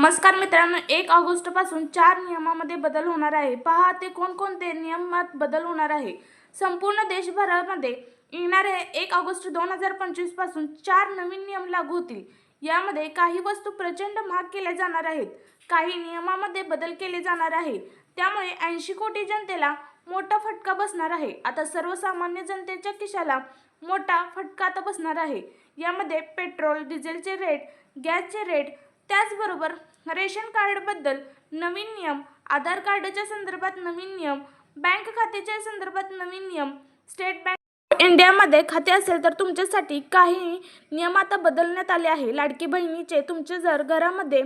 नमस्कार मित्रांनो एक ऑगस्टपासून चार नियमामध्ये बदल होणार आहे. पहा ते कोणकोणते नियमात बदल होणार आहे. संपूर्ण देशभरामध्ये येणारे एक ऑगस्ट दोन हजार पंचवीसपासून चार नवीन नियम लागू होतील. यामध्ये काही वस्तू प्रचंड महाग केल्या जाणार आहेत. काही नियमामध्ये बदल केले जाणार आहे. त्यामुळे ऐंशी कोटी जनतेला मोठा फटका बसणार आहे. आता सर्वसामान्य जनतेच्या खिशाला मोठा फटका आता बसणार आहे. यामध्ये पेट्रोल डिझेलचे रेट गॅसचे रेट त्याचबरोबर रेशन कार्डबद्दल नवीन नियम आधार कार्डच्या संदर्भात नवीन नियम बँक खात्याच्या संदर्भात नवीन नियम स्टेट बँक इंडियामध्ये खाते असेल तर तुमच्यासाठी काही नियम आता बदलण्यात आले आहे. लाडकी बहिणीचे तुमचे जर घरामध्ये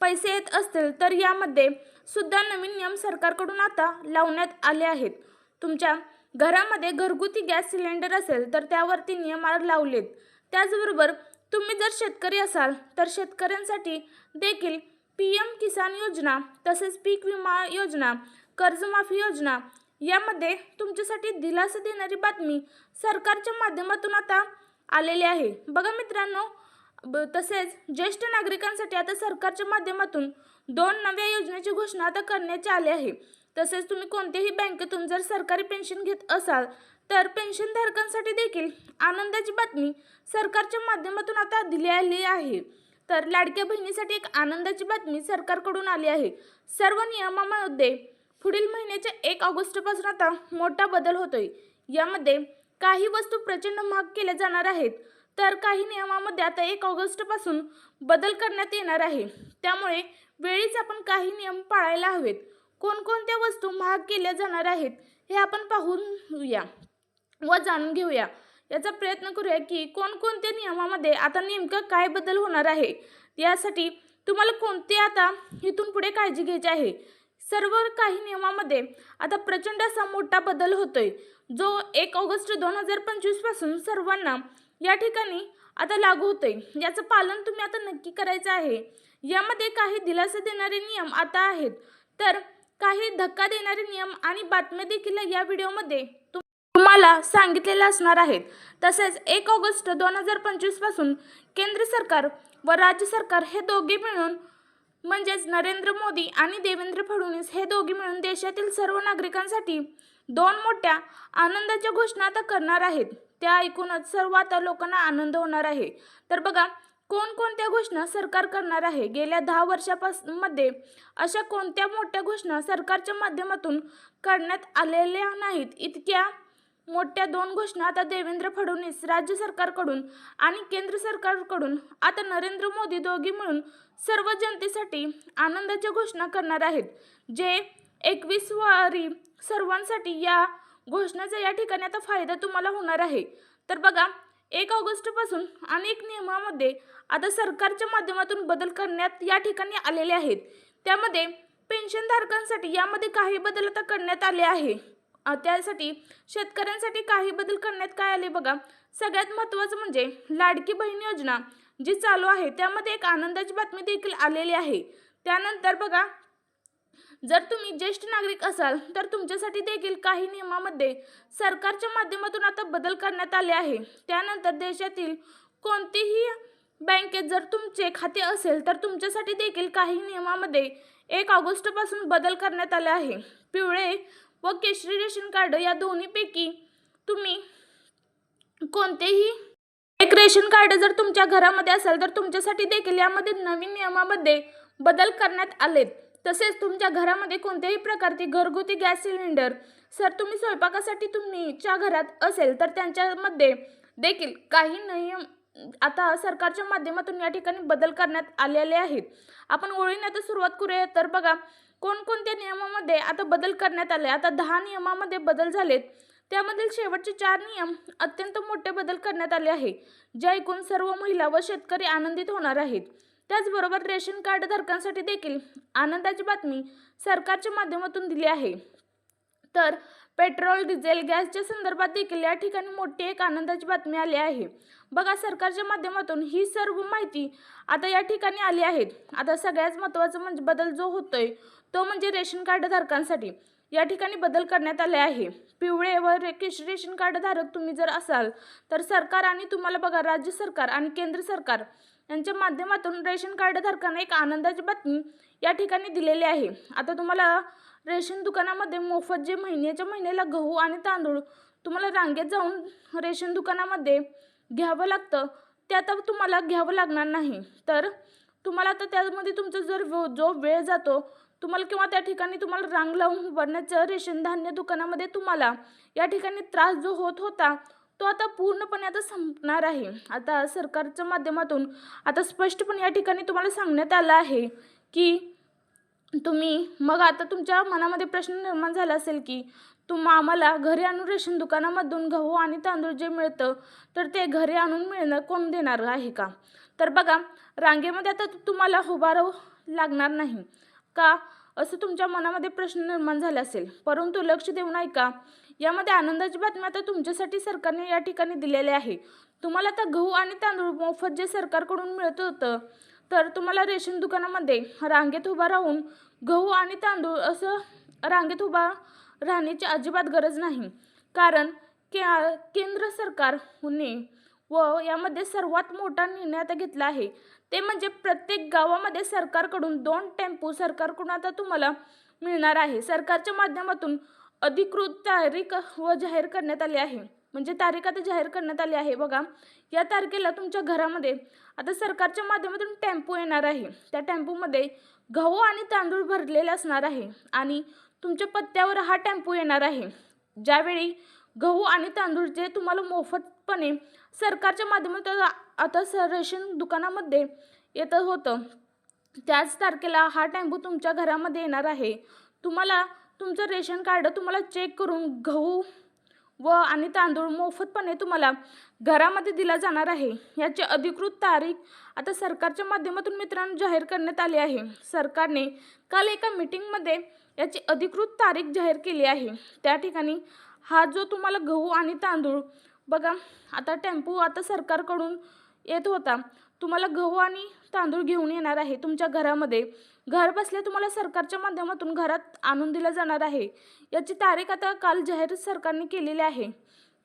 पैसे येत असतील तर यामध्ये सुद्धा नवीन नियम सरकारकडून आता लावण्यात आले आहेत. तुमच्या घरामध्ये घरगुती गॅस सिलेंडर असेल तर त्यावरती नियम लावलेत. त्याचबरोबर तुम्ही जर शेतकरी असाल तर शेतकऱ्यांसाठी देखील पी एम किसान योजना तसेच पीक विमा योजना कर्जमाफी योजना यामध्ये तुमच्यासाठी दिलासा देणारी बातमी सरकारच्या माध्यमातून आता आलेली आहे. बघा मित्रांनो ब तसेच ज्येष्ठ नागरिकांसाठी आता सरकारच्या माध्यमातून दोन नव्या योजनेची घोषणा आता करण्यात आली आहे. तसेच तुम्ही कोणत्याही बँकेतून जर सरकारी पेन्शन घेत असाल तर पेन्शनधारकांसाठी देखील आनंदाची बातमी सरकारच्या माध्यमातून आता दिली आली आहे. तर लाडक्या बहिणीसाठी एक आनंदाची बातमी सरकारकडून आली आहे. सर्व नियमामध्ये पुढील महिन्याच्या एक ऑगस्टपासून आता मोठा बदल होतोय. यामध्ये काही वस्तू प्रचंड महाग केल्या जाणार आहेत. तर काही नियमामध्ये आता एक ऑगस्टपासून बदल करण्यात येणार आहे. त्यामुळे वेळीच आपण काही नियम पाळायला हवेत. कोणकोणत्या वस्तू महाग केल्या जाणार आहेत हे आपण पाहून घेऊया व जाणून घेऊया. याचा प्रयत्न करूया की कोणकोणत्या नियमामध्ये आता नेमकं काय बदल होणार आहे? यासाठी तुम्हाला कोणते आता इथून पुढे काळजी घ्यायची आहे? सर्व काही नियमामध्ये आता प्रचंड असा मोठा बदल होतोय जो एक ऑगस्ट दोन हजार पंचवीसपासून सर्वांना या ठिकाणी आता लागू होतोय. याचं पालन तुम्ही आता नक्की करायचं आहे. यामध्ये काही दिलासा देणारे नियम आता आहेत. तर काही धक्का देणारे नियम आणि बातम्या देखील या व्हिडिओमध्ये मला तुम्हाला सांगितलेले असणार आहेत तसेच एक ऑगस्ट दोन हजार पंचवीसपासून केंद्र सरकार व राज्य सरकार हे दोघे मिळून म्हणजेच नरेंद्र मोदी आणि देवेंद्र फडणवीस हे दोघे मिळून देशातील सर्व नागरिकांसाठी दोन मोठ्या आनंदाच्या घोषणा आता करणार आहेत. त्या ऐकूनच सर्व आता लोकांना आनंद होणार आहे. तर बघा कोणकोणत्या घोषणा सरकार करणार आहे? गेल्या दहा वर्षापासून मध्ये अशा कोणत्या मोठ्या घोषणा सरकारच्या माध्यमातून करण्यात आलेल्या नाहीत? इतक्या मोठ्या दोन घोषणा आता देवेंद्र फडणवीस राज्य सरकारकडून आणि केंद्र सरकारकडून आता नरेंद्र मोदी दोघी मिळून सर्व जनतेसाठी आनंदाच्या घोषणा करणार आहेत. जे एकवीस वारी सर्वांसाठी या घोषणाचा या ठिकाणी आता फायदा तुम्हाला होणार आहे. तर बघा एक ऑगस्टपासून अनेक नियमामध्ये आता सरकारच्या माध्यमातून बदल करण्यात या ठिकाणी आलेले आहेत. त्यामध्ये पेन्शनधारकांसाठी यामध्ये काही बदल आता करण्यात आले आहे. त्यासाठी शेतकऱ्यांसाठी काही बदल करण्यात काय आले बघा? सगळ्यात महत्त्वाचं म्हणजे लाडकी बहीण योजना जी चालू आहे त्यामध्ये एक आनंदाची बातमी देखील आलेली आहे. त्यानंतर बघा जर तुम्ही ज्येष्ठ नागरिक असाल तर तुमच्यासाठी देखील काही नियमामध्ये सरकारच्या माध्यमातून आता बदल करण्यात आले आहे. त्यानंतर देशातील कोणतीही बँकेत जर तुमचे खाते असेल तर तुमच्यासाठी देखील काही नियमामध्ये एक ऑगस्टपासून बदल करण्यात आले आहे. पिवळे व केशरी रेशन कार्ड या दोन्हीपैकी तुम्ही कोणतेही एक रेशन कार्ड जर तुमच्या घरामध्ये असेल तर तुमच्यासाठी देखील यामध्ये नवीन नियमामध्ये बदल करण्यात आलेत. तसेच तुमच्या घरामध्ये कोणत्याही प्रकारचे घरगुती गॅस सिलेंडर सर तुम्ही स्वयंपाकासाठी तुमच्या घरात असेल तर त्यांच्यामध्ये देखील काही नियम आता सरकारच्या माध्यमातून या ठिकाणी बदल करण्यात आलेले आहेत. आपण ओळीने आता सुरुवात करूया. तर बघा कोणकोणत्या नियमामध्ये आता बदल करण्यात आले? आता दहा नियमामध्ये बदल झालेत. त्यामधील शेवटचे चार नियम अत्यंत मोठे बदल करण्यात आले आहे जे ऐकून सर्व महिला व शेतकरी आनंदित होणार आहेत. त्याचबरोबर रेशन कार्ड धारकांसाठी देखील आनंदाची बातमी सरकारच्या माध्यमातून दिली आहे. तर पेट्रोल डिझेल गॅसच्या संदर्भात देखील या ठिकाणी मोठी एक आनंदाची बातमी आली आहे. बघा सरकारच्या माध्यमातून ही सर्व माहिती आता या ठिकाणी आली आहेत आता सगळ्यात महत्त्वाचं म्हणजे बदल जो होतोय तो म्हणजे रेशन कार्ड धारकांसाठी या ठिकाणी बदल करण्यात आले आहे. पिवळे व रेकेश रेशन कार्ड धारक तुम्ही जर असाल तर सरकार आणि तुम्हाला बघा राज्य सरकार आणि केंद्र सरकार यांच्या माध्यमातून रेशन कार्ड धारकांना एक आनंदाची बातमी या ठिकाणी दिलेली आहे. आता तुम्हाला रेशन दुकानामध्ये मोफत जे महिन्याच्या महिन्याला गहू आणि तांदूळ तुम्हाला रांगेत जाऊन रेशन दुकानामध्ये घ्यावं लागतं ते आता तुम्हाला घ्यावं लागणार नाही. तर तुम्हाला आता त्यामध्ये तुमचा जर जो वेळ जातो तुम्हाला किंवा त्या ठिकाणी तुम्हाला रांग लावून उभारण्याचं रेशन धान्य दुकानामध्ये तुम्हाला या ठिकाणी त्रास जो होत होता तो आता पूर्णपणे आता संपणार आहे. आता सरकारच्या माध्यमातून आता स्पष्टपणे या ठिकाणी तुम्हाला सांगण्यात आलं आहे की तुम्ही मग आता तुमच्या मनामध्ये प्रश्न निर्माण झाला असेल की तुम्हा आम्हाला घरी आणून रेशन दुकानामधून गहू आणि तांदूळ जे मिळतं तर ते घरी आणून मिळणं कोण देणार आहे का? तर बघा रांगेमध्ये आता तुम्हाला उभारावं लागणार नाही. का? असं तुमच्या मनामध्ये प्रश्न निर्माण झाला असेल. परंतु लक्ष देऊन ऐका यामध्ये आनंदाची बातमी आता तुमच्यासाठी सरकारने या ठिकाणी दिलेली आहे. तुम्हाला आता गहू आणि तांदूळ मोफत जे सरकारकडून मिळत होतं तर तुम्हाला रेशन दुकानामध्ये रांगेत उभा राहून गहू आणि तांदूळ असं रांगेत उभा राहण्याची अजिबात गरज नाही. कारण के केंद्र सरकारने व यामध्ये सर्वात मोठा निर्णय आता घेतला आहे. ते म्हणजे प्रत्येक गावामध्ये सरकारकडून दोन टेम्पो सरकारकडून आता तुम्हाला मिळणार आहे. सरकारच्या माध्यमातून अधिकृत तारीख व जाहीर करण्यात आली आहे. म्हणजे तारीख आता जाहीर करण्यात आली आहे. बघा या तारखेला तुमच्या घरामध्ये आता सरकारच्या माध्यमातून टेम्पो येणार आहे. त्या टेम्पोमध्ये गहू आणि तांदूळ भरलेले असणार आहे. आणि तुमच्या पत्त्यावर हा टेम्पो येणार आहे. ज्यावेळी गहू आणि तांदूळ जे तुम्हाला मोफतपणे सरकारच्या माध्यमातून आता सर रेशन दुकानामध्ये येतं होतं. त्याच तारखेला हा टेम्पो तुमच्या घरामध्ये येणार आहे. तुम्हाला तुमचं रेशन कार्ड तुम्हाला चेक करून गहू व आणि तांदूळ मोफतपणे तुम्हाला घरामध्ये दिला जाणार आहे. याची अधिकृत तारीख आता सरकारच्या माध्यमातून मित्रांनो जाहीर करण्यात आली आहे. सरकारने काल एका मीटिंगमध्ये याची अधिकृत तारीख जाहीर केली आहे. त्या ठिकाणी हा जो तुम्हाला गहू आणि तांदूळ बघा आता टेम्पो आता सरकारकडून येत होता. तुम्हाला गहू आणि तांदूळ घेऊन येणार आहे तुमच्या घरामध्ये. घर बसल्या तुम्हाला सरकारच्या माध्यमातून घरात आणून दिला जाणार आहे. याची तारीख आता काल जाहीर सरकारने केलेली आहे.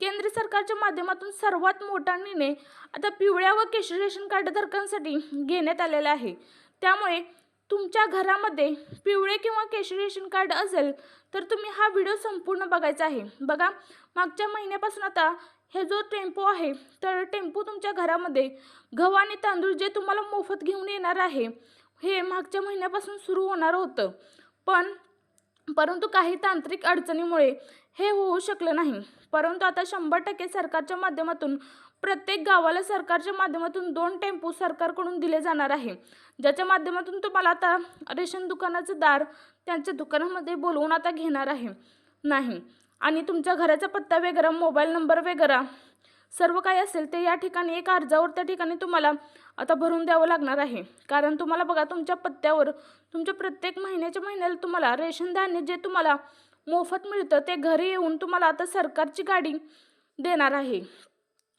केंद्र सरकारच्या माध्यमातून सर्वात मोठा निर्णय आता पिवळ्या व केशरी रेशन कार्डधारकांसाठी घेण्यात आलेला आहे. त्यामुळे तुमच्या घरामध्ये पिवळे किंवा केशरी रेशन कार्ड असेल तर तुम्ही हा व्हिडिओ संपूर्ण बघायचा आहे. बघा मागच्या महिन्यापासून आता हे जो टेम्पो आहे तर टेम्पो तुमच्या घरामध्ये गहू आणि तांदूळ जे तुम्हाला मोफत घेऊन येणार आहे हे मागच्या महिन्यापासून सुरू होणार होतं. पण परंतु काही तांत्रिक अडचणीमुळे हे होऊ शकलं नाही. परंतु आता शंभर टक्के सरकारच्या माध्यमातून प्रत्येक गावाला सरकारच्या माध्यमातून दोन टेम्पो सरकारकडून दिले जाणार आहे. ज्याच्या माध्यमातून तुम्हाला आता रेशन दुकानाचं दार त्यांच्या दुकानामध्ये बोलवून आता घेणार आहे. नाही. आणि तुमच्या घराचा पत्ता वगैरे मोबाईल नंबर वगैरे सर्व काही असेल ते या ठिकाणी एक अर्जावर त्या ठिकाणी तुम्हाला आता भरून द्यावं लागणार आहे. कारण तुम्हाला बघा तुमच्या पत्त्यावर तुमच्या प्रत्येक महिन्याच्या महिन्याला तुम्हाला रेशन धान्य जे तुम्हाला मोफत मिळतं. ते घरी येऊन तुम्हाला आता सरकारची गाडी देणार आहे.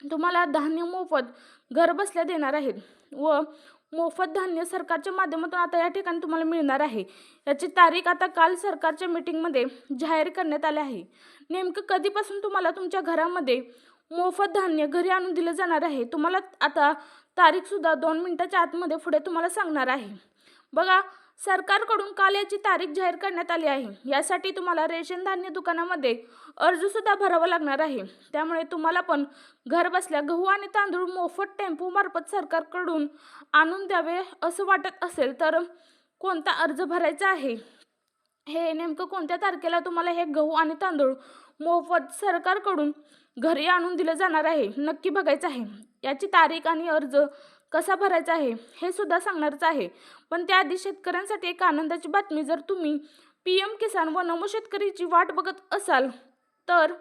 तुम्हाला धान्य मोफत घरबसल्या देणार आहेत व मोफत धान्य सरकारच्या माध्यमातून आता या ठिकाणी तुम्हाला मिळणार आहे. याची तारीख आता काल सरकारच्या मीटिंगमध्ये जाहीर करण्यात आली आहे. नेमकं कधीपासून तुम्हाला तुमच्या घरामध्ये मोफत धान्य घरी आणून दिलं जाणार आहे? तुम्हाला आता तारीखसुद्धा दोन मिनटाच्या आतमध्ये पुढे तुम्हाला सांगणार आहे. बघा सरकारकडून काल याची तारीख जाहीर करण्यात आली आहे. यासाठी तुम्हाला रेशन धान्य दुकानामध्ये अर्जसुद्धा भरावा लागणार आहे. त्यामुळे तुम्हाला पण घर बसल्या गहू आणि तांदूळ मोफत टेम्पो मार्फत सरकारकडून आणून द्यावे असं वाटत असेल तर कोणता अर्ज भरायचा आहे? हे नेमकं कोणत्या तारखेला तुम्हाला हे गहू आणि तांदूळ मोफत सरकारकडून घरी आणून दिलं जाणार आहे? नक्की बघायचं आहे. याची तारीख आणि अर्ज कसा भरायचा आहे हे सुद्धा सांगणारच आहे. पण त्याआधी शेतकऱ्यांसाठी एक आनंदाची बातमी जर तुम्ही पी एम किसान व नमो शेतकरीची वाट बघत असाल तर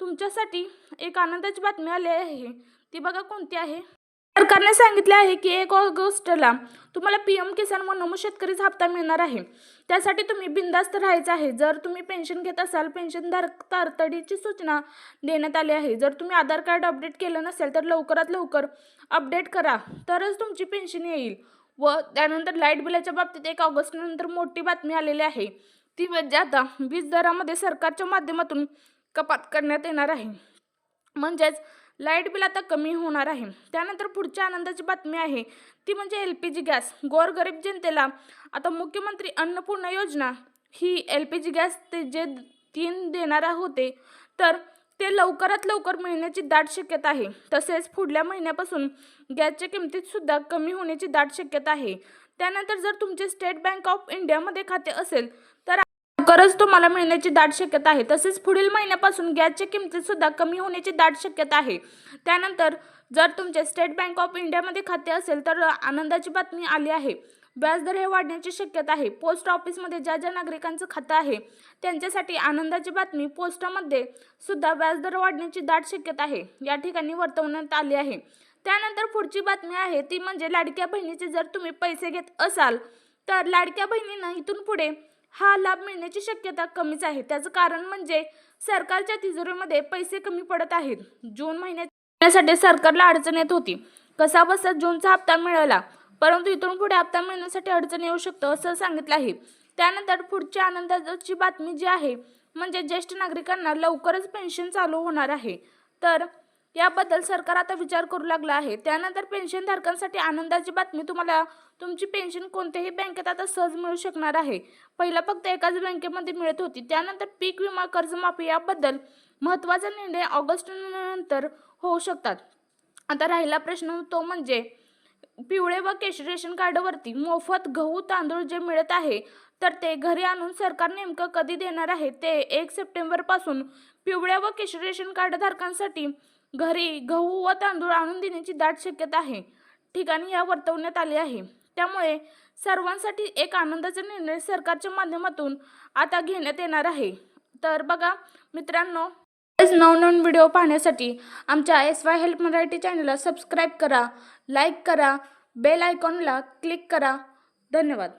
तुमच्यासाठी एक आनंदाची बातमी आली आहे. ती बघा कोणती आहे? सरकारने सांगितले आहे की एक ऑगस्टला तुम्हाला पी एम किसान व नमो शेतकरीचा हप्ता मिळणार आहे. त्यासाठी तुम्ही बिंदास्त राहायचं आहे. जर तुम्ही पेन्शन घेत असाल पेन्शनधारक तातडीची सूचना देण्यात आली आहे. जर तुम्ही आधार कार्ड अपडेट केलं नसेल तर लवकरात लवकर अपडेट करा. तरच तुमची पेन्शन येईल व त्यानंतर लाइट बिलाच्या बाबतीत एक ऑगस्टनंतर मोठी बातमी आलेली आहे. ती म्हणजे आता वीज दरामध्ये सरकारच्या माध्यमातून कपात करण्यात येणार आहे. म्हणजेच लाइट बिल आता कमी होणार आहे. त्यानंतर पुढच्या आनंदाची बातमी आहे. ती म्हणजे एल पी जी गॅस. गोरगरीब जनतेला आता मुख्यमंत्री अन्नपूर्णा योजना ही एल पी जी गॅस ते जे तीन देणार होते तर ते लवकरात लवकर मिळण्याची दाट शक्यता आहे. तसेच पुढल्या महिन्यापासून गॅसच्या किमतीतसुद्धा कमी होण्याची दाट शक्यता आहे. त्यानंतर जर तुमचे स्टेट बँक ऑफ इंडियामध्ये खाते असेल लवकरच तुम्हाला मिळण्याची दाट शक्यता आहे. तसेच पुढील महिन्यापासून गॅसच्या किमतीत सुद्धा कमी होण्याची दाट शक्यता आहे. त्यानंतर जर तुमचे स्टेट बँक ऑफ इंडियामध्ये खाते असेल तर आनंदाची बातमी आली आहे. व्याजदर हे वाढण्याची शक्यता आहे. पोस्ट ऑफिसमध्ये ज्या ज्या नागरिकांचं खातं आहे त्यांच्यासाठी आनंदाची बातमी पोस्टामध्ये सुद्धा व्याजदर वाढण्याची दाट शक्यता आहे. या ठिकाणी वर्तवण्यात आली आहे. त्यानंतर पुढची बातमी आहे ती म्हणजे लाडक्या बहिणीचे जर तुम्ही पैसे घेत असाल तर लाडक्या बहिणींना इथून पुढे हा लाभ मिळण्याची शक्यता कमीच आहे. त्याचं कारण म्हणजे सरकारच्या तिजोरीमध्ये पैसे कमी पडत आहेत. जून महिन्यासाठी सरकारला अडचण येत होती. कसा बसा जूनचा हप्ता मिळाला? परंतु इथून पुढे हप्ता मिळण्यासाठी अडचण येऊ शकतं असं सांगितलं आहे. त्यानंतर पुढची आनंदाची बातमी जी आहे म्हणजे ज्येष्ठ नागरिकांना लवकरच पेन्शन चालू होणार आहे. तर याबद्दल सरकार आता विचार करू लागला आहे. त्यानंतर पेन्शनधारकांसाठी आनंदाची बातमी तुम्हाला तुमची पेन्शन कोणत्याही बँकेत आता सहज मिळू शकणार आहे. पहिला फक्त एकाच बँकेमध्ये मिळत होती. त्यानंतर पीक विमा कर्जमाफी याबद्दल महत्त्वाचा निर्णय ऑगस्ट नंतर होऊ शकतात. आता राहिला प्रश्न तो म्हणजे पिवळे व केश रेशन कार्डवरती मोफत गहू तांदूळ जे मिळत आहे तर ते घरी आणून सरकार नेमकं कधी देणार आहे? ते एक सप्टेंबरपासून पिवळ्या व केश रेशन कार्डधारकांसाठी घरी गहू व तांदूळ आणून देण्याची दाट शक्यता आहे. ठिकाणी या वर्तवण्यात आली आहे. त्यामुळे सर्वांसाठी एक आनंदाचा निर्णय सरकारच्या माध्यमातून आता घेण्यात येणार आहे. तर बघा मित्रांनो नवनवीन व्हिडिओ पाहण्यासाठी आमच्या एस वाय हेल्प मराठी चॅनलला सबस्क्राईब करा लाईक करा बेल आयकॉनला क्लिक करा. धन्यवाद.